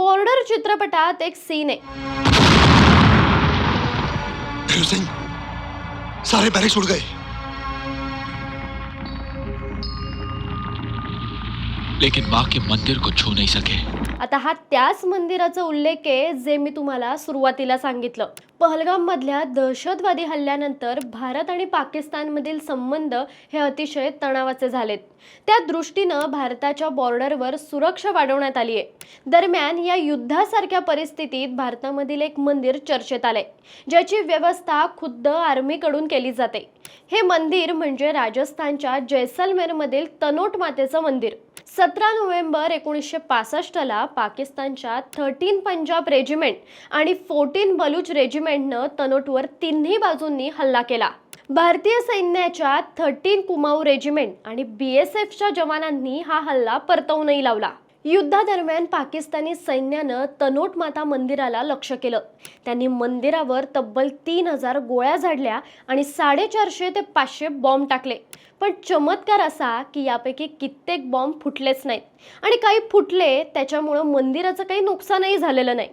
Border चित्रपटात एक scene आहे. सारे बैरिक्स उड़ गए. लेकिन माँ के मंदिर को छू नहीं सके। आता हा त्याच मंदिराचा उल्लेख आहे जे मी तुम्हाला सुरुवातीला सांगितलं. पहलगाममधल्या दहशतवादी हल्ल्यानंतर भारत आणि पाकिस्तानमधील संबंध हे अतिशय तणावाचे झालेत. त्या दृष्टीनं भारताच्या बॉर्डरवर सुरक्षा वाढवण्यात आली आहे. दरम्यान या युद्धासारख्या परिस्थितीत भारतामधील एक मंदिर चर्चेत आलंय ज्याची व्यवस्था खुद्द आर्मीकडून केली जाते. हे मंदिर म्हणजे राजस्थानच्या जैसलमेरमधील तनोट मातेचं मंदिर. सतरा नोव्हेंबर एकोणीसशे पासष्टला पाकिस्तानच्या थर्टीन पंजाब रेजिमेंट आणि फोर्टीन बलूच रेजिमेंटनं तनोटवर तिन्ही बाजूंनी हल्ला केला. भारतीय सैन्याच्या थर्टीन कुमाऊ रेजिमेंट आणि बी एस एफच्या जवानांनी हा हल्ला परतवूनही लावला. युद्धादरम्यान पाकिस्तानी सैन्यानं तनोट माता मंदिराला लक्ष केलं. त्यांनी मंदिरावर तब्बल तीन हजार गोळ्या झाडल्या आणि साडेचारशे ते पाचशे बॉम्ब टाकले. पण चमत्कार असा की यापैकी कित्येक बॉम्ब फुटलेच नाहीत. आणि काही फुटले त्याच्यामुळं मंदिराचं काही नुकसानही झालेलं नाही.